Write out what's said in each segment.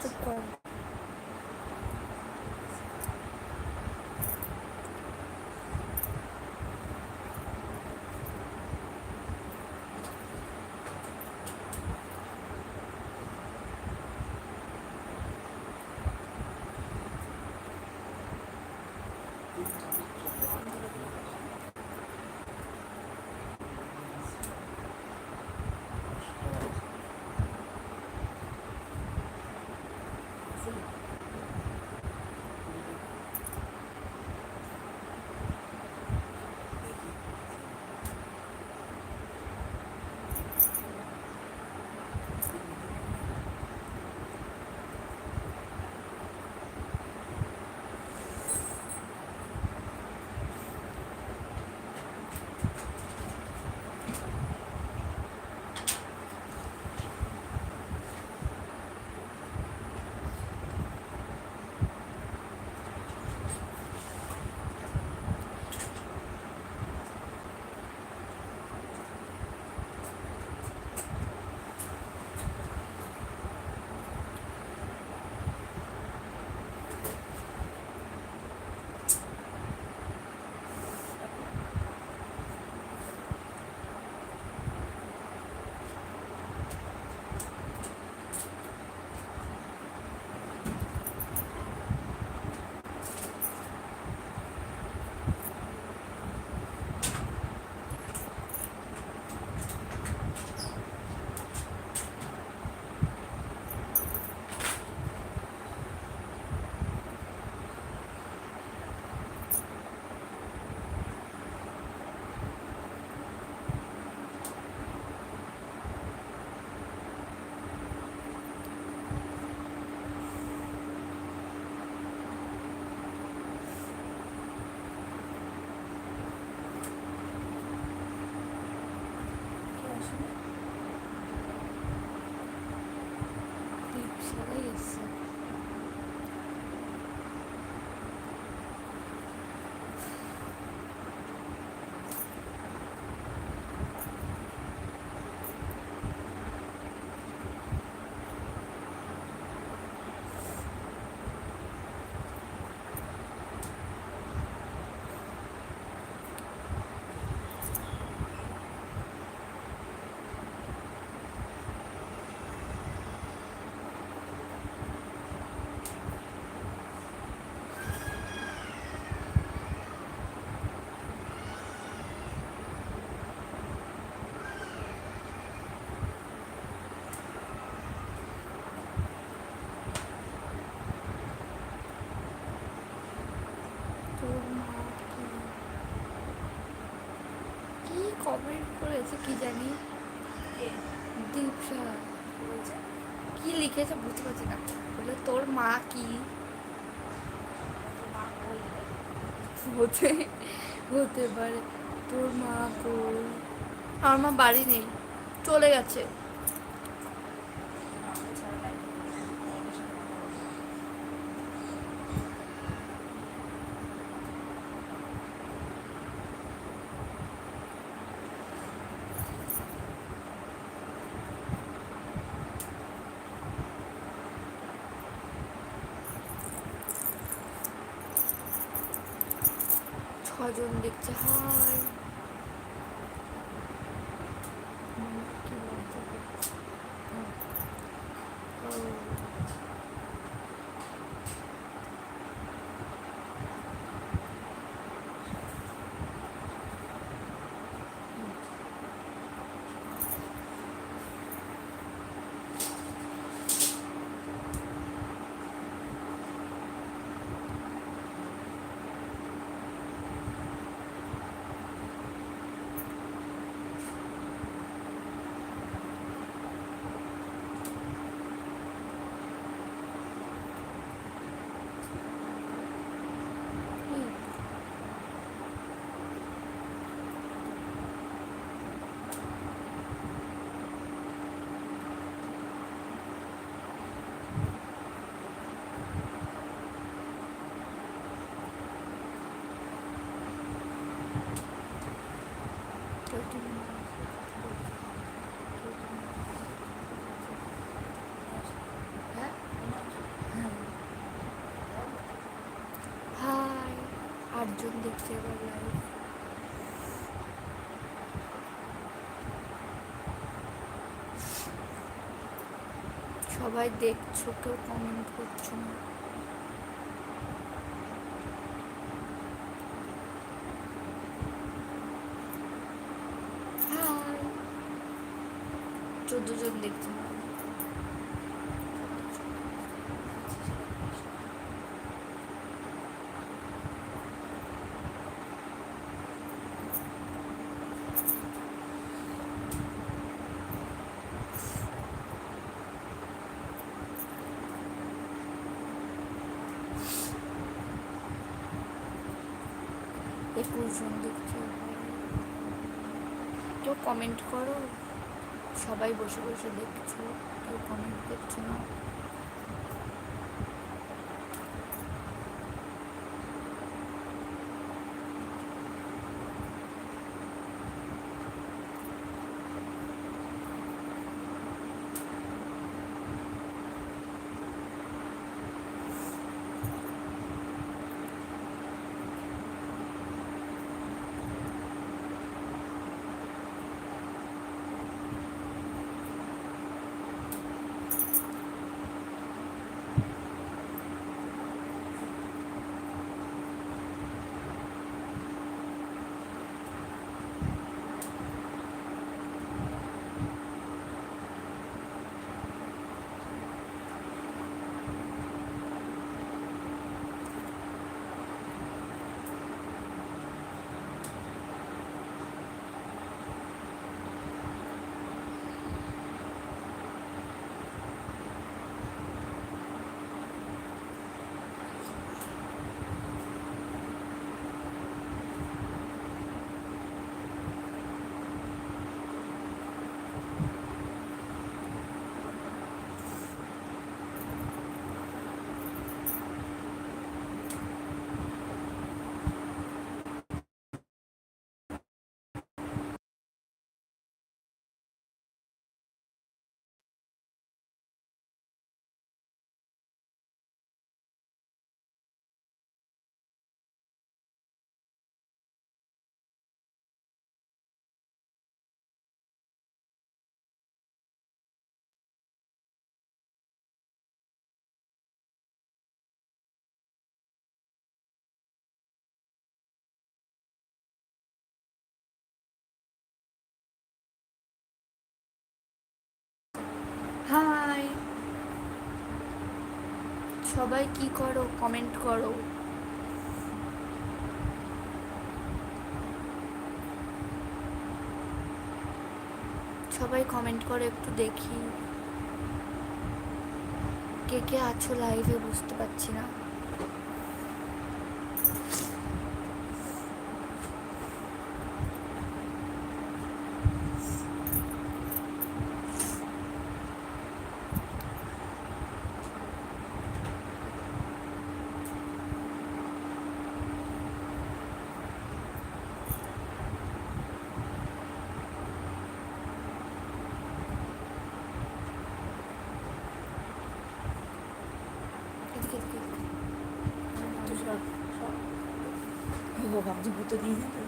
চুপ কর কমেন্ট করেছে কি জানি? দীপসা কি লিখেছে বুঝতে পারছি না। বলে, তোর মা কি? হতে হতে পারে তোর মা কই? আমার মা বাড়ি নেই, চলে গেছে ছজন দেখছে হাই কি এবার লাইভ সবাই দেখছ কেউ কমেন্ট করছ না। চোদ্দ জন দেখছে না একুশ জন দেখছে কেউ কমেন্ট করো সবাই বসে বসে দেখছ কেউ কমেন্ট করছ না। সবাই কি করো কমেন্ট করো। সবাই কমেন্ট করো, একটু দেখি। কে কে আছো লাইভে বুঝতে পারছি না। এদিকে। ভাবছি ভূতে দিয়ে যাবে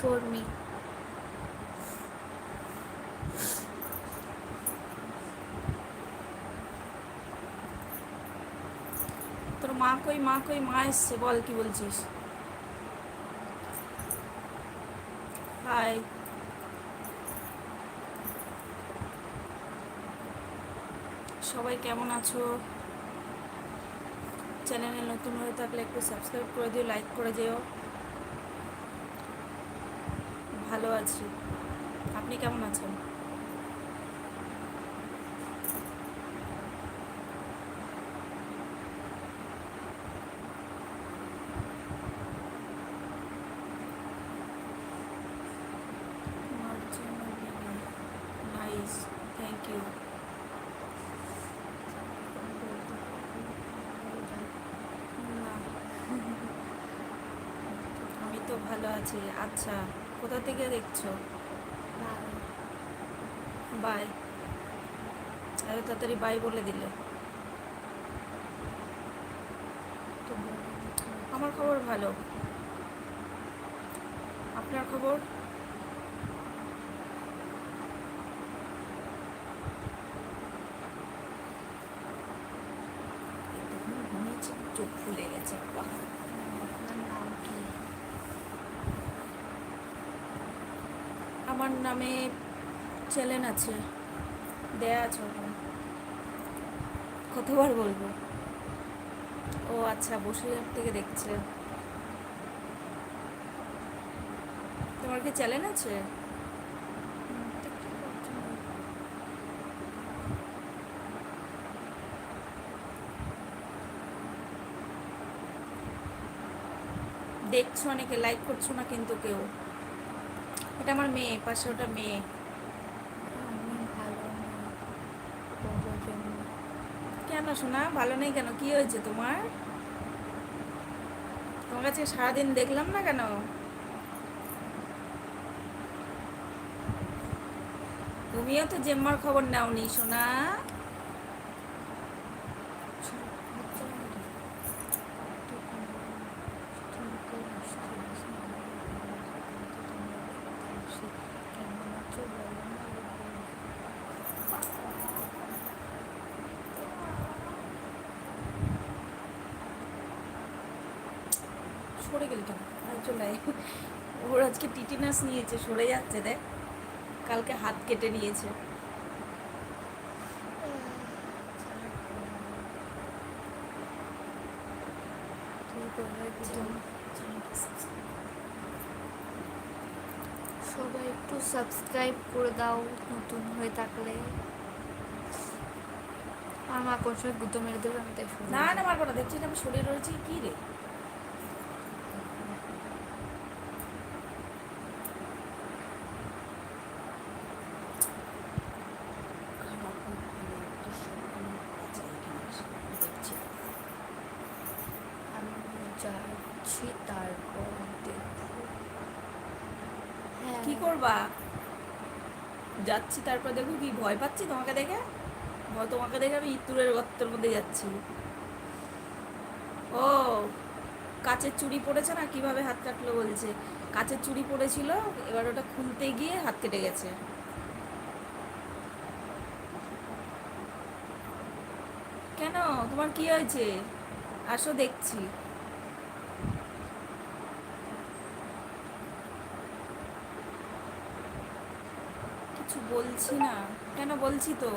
Your name. মা কই মা কই, মা এসছে, বল কি বলছিস? হাই সবাই কেমন আছো? চ্যানেলে নতুন হয়ে থাকলে একটু সাবস্ক্রাইব করে দিও লাইক করে দিও। ভালো আছি। আপনি কেমন আছেন মার্জিনা বিবি। না আমি তো ভালো আছি। আচ্ছা কোথা থেকে দেখছ? বাই। এত তাড়াতাড়ি বাই বলে দিলে। আমার খবর ভালো আপনার খবর এতক্ষণ ঘুমিয়েছি, চোখ ফুলে গেছে বাহ আপনার নাম কি আমার নামে চ্যানেল আছে। দেয়া আছে ওখানে। কতবার বলব? ও আচ্ছা বসিরহাট থেকে দেখছে। তোমার কি চ্যানেল আছে? দেখছ অনেকে লাইক করছ না কিন্তু কেউ? এটা আমার মেয়ে, পাশে ওটা মেয়ে। কেন শোনা ভালো নেই কেন? কি হয়েছে তোমার? তোমার কাছে সারাদিন দেখলাম না কেন? তুমিও তো জেম্মার খবর নাওনি সোনা। সরে গেল কেন? চলে। ওর আজকে টিটিনাস নিয়েছে সরে যাচ্ছে দেখ। কালকে হাত কেটে নিয়েছে। সবাই একটু সাবস্ক্রাইব করে দাও নতুন হয়ে থাকলে। আর মা কোন সময় গুঁতো মেরে দেবে আমি তাই না না মারবো না। দেখছি আমি সরে রয়েছি? কি রে খারাপ হয়ে গেলে তো সব কোনো বাঁচা এখানে এসে দেখছি। আমি যাচ্ছি তারপর দেখব হ্যাঁ কি করবা যাচ্ছি, তারপর দেখো কি ভয় পাচ্ছি তোমাকে দেখে? তোমাকে দেখে আমি ইতুরের গর্তের মধ্যে যাচ্ছি। ও, কাচের চুড়ি পড়েছে না? কীভাবে হাত কাটলো বলছে। কাচের চুড়ি পড়েছিল, এবার ওটা খুলতে গিয়ে হাত কেটে গেছে। কেন? তোমার কি হয়েছে? আসো দেখছি। কিছু বলছি না। কেন বলছি তো?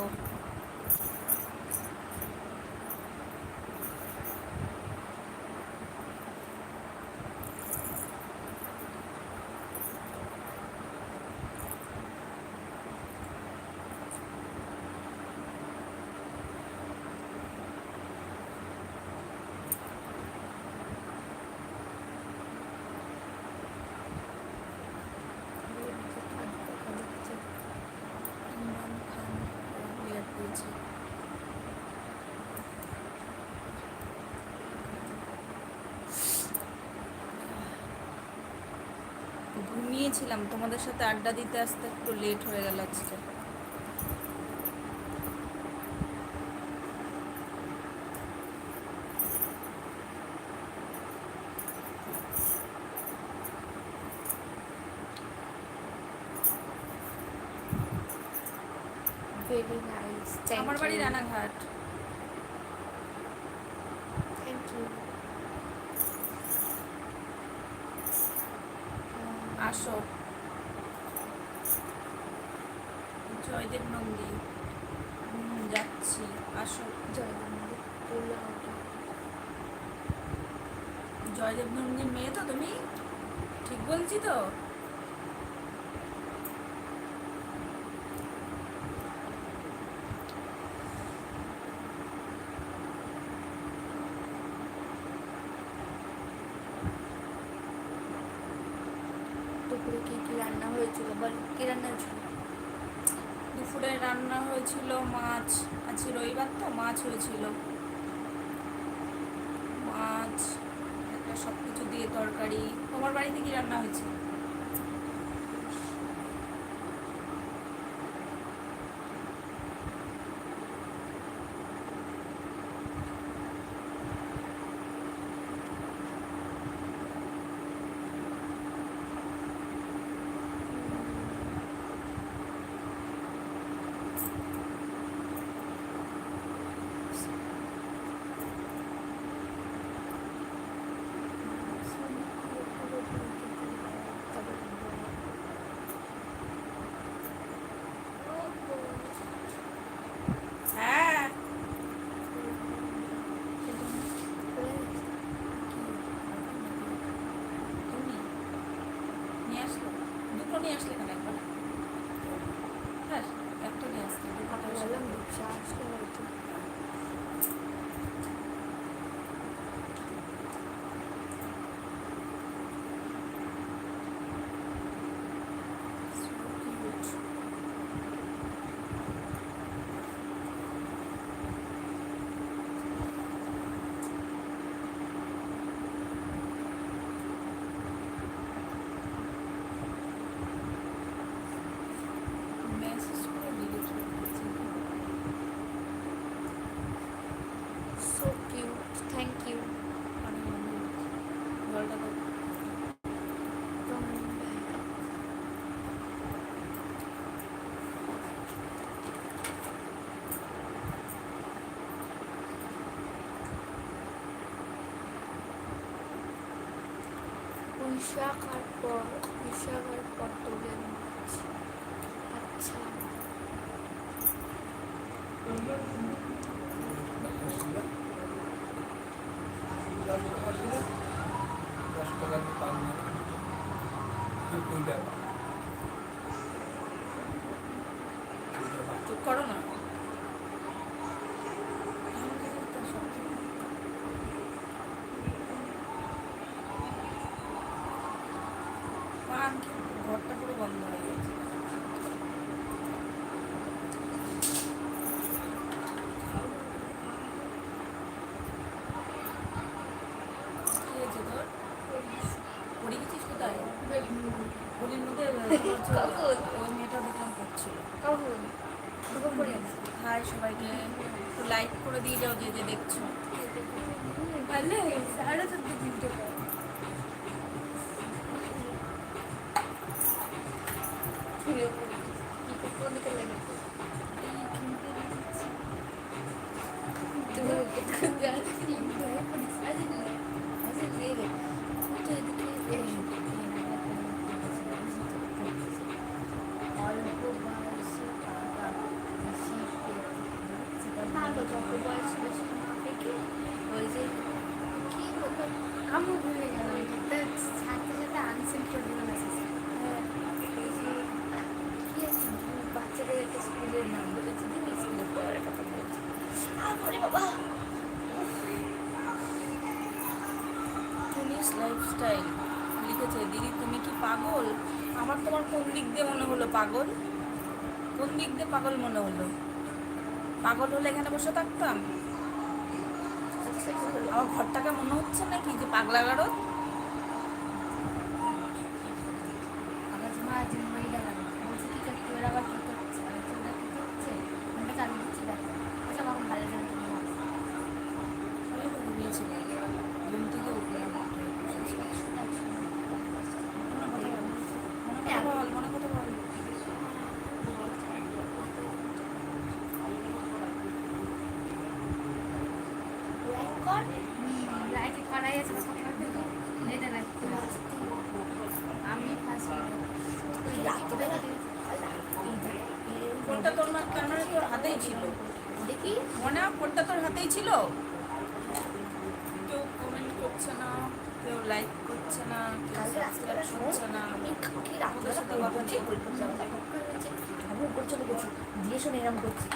ঘুমিয়েছিলাম তোমাদের সাথে আড্ডা দিতে আসতে একটু লেট হয়ে গেল আজকে ভেরি নাইস আমার বাড়ি রানাঘাট থ্যাংক ইউ আসো জয়দেব নন্দী হুম, যাচ্ছি আসো জয়নন্দ পোলাও জয়দেব নন্দীর মেয়ে তো তুমি ঠিক বলছি তো দুপুরে কি কি রান্না হয়েছিল রান্না ছিল দুপুরে রান্না হয়েছিল মাছ, আজকে রবিবার তো মাছ হয়েছিল। মাছ, একটা সব কিছু দিয়ে তরকারি। তোমার বাড়িতে কি রান্না হয়েছে হ্যাঁ তুমি নিয়ে আসলে দুটো নিয়ে আসলে কেন একবার হ্যাঁ একটা নিয়ে আসলে দুটো বললাম দীক্ষা আসলে হয়তো মেসেজ করে ডিলিট করে দিয়েছি সো কিউট থ্যাংক ইউ মানে জলটা দাও আর পর পুঁইশাক পর মাছ আচ্ছা দশ টাকা দিয়ে পান না কুড়ি টাকা চুপ করো না পান খেয়ে ঘরটা পুরো বন্ধ হয়ে গেছে কি হয়েছে তোর পড়ে গেছিস কোথায় হোলির মধ্যে কখন? ওই মেয়েটা দেখলাম করছিল কখন কখন পড়ে আছে হাই সবাইকে করে দিয়ে যাও যে যে দেখছ। ভালো সাড়ে চোদ্দ তিনটে পর স্কুলের লাইফস্টাইল লিখেছে, দিদি, তুমি কি পাগল? আমার তোমার কোন দিক দিয়ে মনে হলো পাগল? কোন দিক দিয়ে পাগল মনে হলো? পাগল হলে এখানে বসে থাকতাম? আমার ঘরটাকে মনে হচ্ছে নাকি যে পাগলা গাড়ো আমার মা আজ মই গেলাম বলছে কি করতে ওরা আবার কি করছে আমি তো ওরা কি করছে আমরা চালু দিচ্ছি দেখো আচ্ছা আমার ভালো লাগে তুমি ঘুম থেকে উঠলাম মনে কথা বল মনে কথা বল লাইক কর লাইক করাই আছে কথা বলতে এটা লাইক আমি ফার্স্ট রাত্রিবেলা ফোনটা তোর তার মানে তোর হাতেই ছিল। দেখি। মনে ফোনটা তোর হাতেই ছিল? কেউ কমেন্ট করছে না কেউ লাইক করছে না কেউ সাবস্ক্রাইব করছে না। কি সাথে কথা। আমি উপর চলে গেছি দিয়ে শুনে এরকম করছি।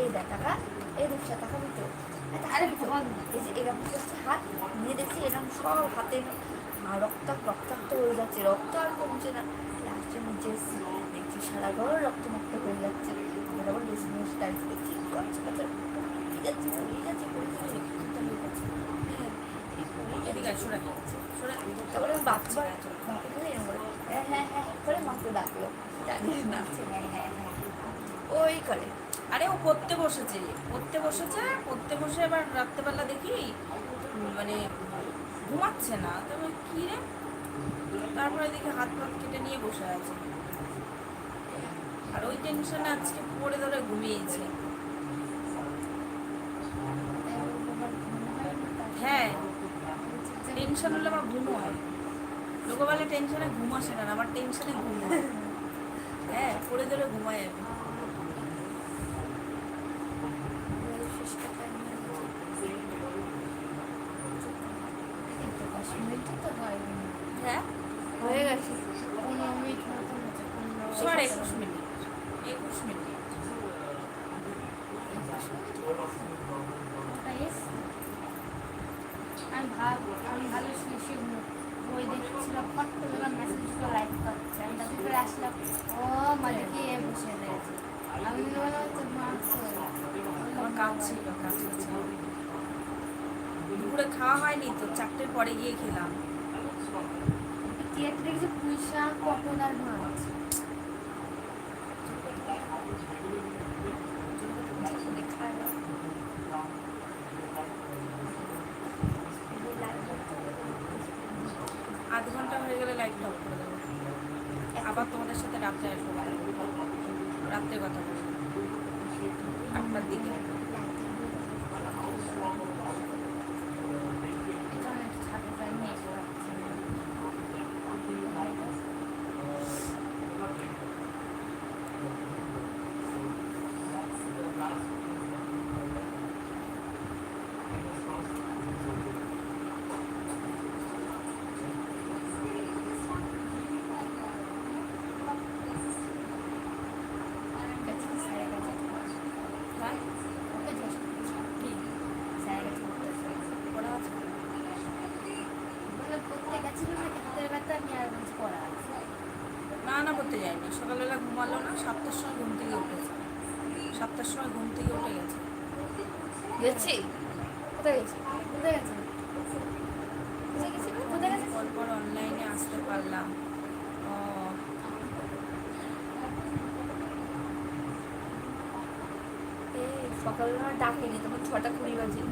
এই দেখ টাকা। এই দুশো টাকা দিতে আরে এই যে এরকম করছে হাত নিয়ে দেখছি এরকম সব হাতে রক্ত রক্তাক্ত হয়ে যাচ্ছে রক্ত আর কমছে না। লাস্টে নিচে দেখছি সারা ঘর রক্ত মুক্ত হয়ে যাচ্ছে আবার আছে হ্যাঁ এদিকে আয়, সরে সরে তারপরে বাচ্চা হ্যাঁ হ্যাঁ হ্যাঁ করে মাকে ডাকলো। নাচছে হ্যাঁ হ্যাঁ হ্যাঁ। ওই করে। আরে ও পড়তে বসেছে পড়তে বসেছে পড়তে বসে এবার রাত্রেবেলা দেখি মানে ঘুমাচ্ছে না তবে কি রে? তারপরে দেখি হাত পাত কেটে নিয়ে বসে আছে। আর ওই টেনশনে আজকে পড়ে ধরে ঘুমিয়েছে। হ্যাঁ টেনশন হলে আমার ঘুম হয়। লোক টেনশনে ঘুম আসে না, আমার টেনশনে ঘুম হয়। হ্যাঁ পড়ে ধরে ঘুমায় আমি হ্যাঁ হয়ে গেছে পনেরো মিনিট মতন হয়েছে পনেরো একুশ মিনিট। একুশ মিনিট। আমি ভাব আমি ভালো শুনেছি বই দেখছিলাম ফট করে দেখলাম মেসেজ করে লাইক করছে। আমি তাদের করে আসলাম ও কি এ বসে রয়েছে। আমি বললাম তো মার্কস আমার কাজ ছিল কাজ ছিল দুপুরে খাওয়া হয়নি তো চারটের পরে গিয়ে খেলাম। কি একটা দেখছি পুঁই শাক পটল আর মাছ আধ ঘণ্টা হয়ে গেলে লাইটটা অফ করে দেবো আবার তোমাদের সাথে রাত্রে আসব রাত্রে কথা বলব। আটটার দিকে হ্যাঁ কি পড়া আছে না না করতে যায়নি সকালবেলা ঘুমালো না সাতটার সময় ঘুম থেকে উঠেছে। সাতটার সময় ঘুম থেকে উঠে গেছে। গেছি? কোথায় গেছি? কোথায় গেছি? কোথায় গেছি? কোথায় গেছি? পরপর অনলাইনে আসতে পারলাম। ও। সকালবেলা ডাকেনি তখন ছটা কুড়ি বাজে।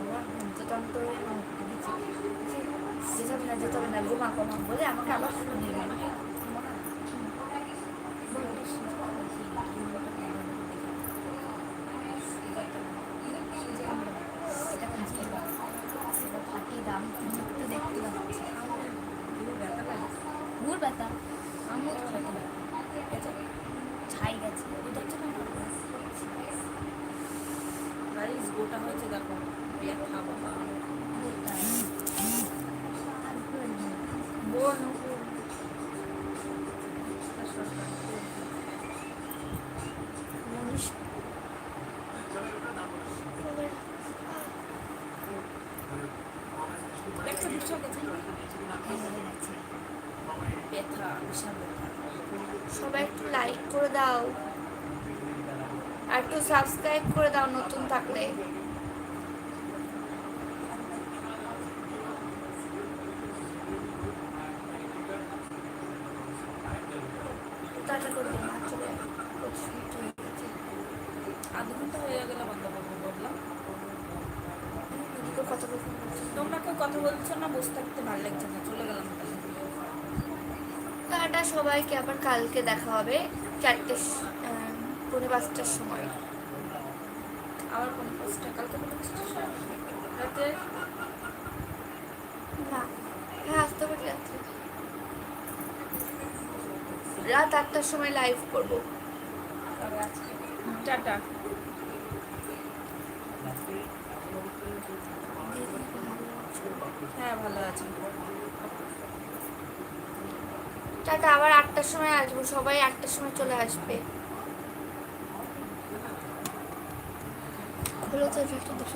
আমার ঘুমতে টানতে আমি উঠে গেছি। যেতে হবে না যেতে হবে না ঘুমা কমা বলে আমাকে আবার শুনে নিয়ে গেল এটা ফাটিয়ে দাও এটা ফাটিয়ে দাম একটু দেখতে পাচ্ছি ব্যথা লাগে ভুল ব্যথা আমিও তো ব্যথা গেছে ছাই গেছে এটা হচ্ছে না গাইস গোটা হয়েছে দেখো বাবা বোন সবাই একটু লাইক করে দাও। আর একটু সাবস্ক্রাইব করে দাও নতুন থাকলে। তোমরা কেউ কথা বলছো না বসে থাকতে ভালো লাগছে না চলে গেলাম তাহলে। টাটা সবাইকে আবার কালকে দেখা হবে। চারটে পৌনে পাঁচটার সময়। আবার কোনো পোস্টটা কালকে কোনো পোস্টটা রাতে? না হ্যাঁ আসতে পারি রাত্রে। রাত আটটার সময় লাইভ করব। তবে আজকে টাটা। হ্যাঁ ভালো আছে। টাটা আবার আটটার সময় আসব। সবাই আটটার সময় চলে আসবে। হলো তো একটু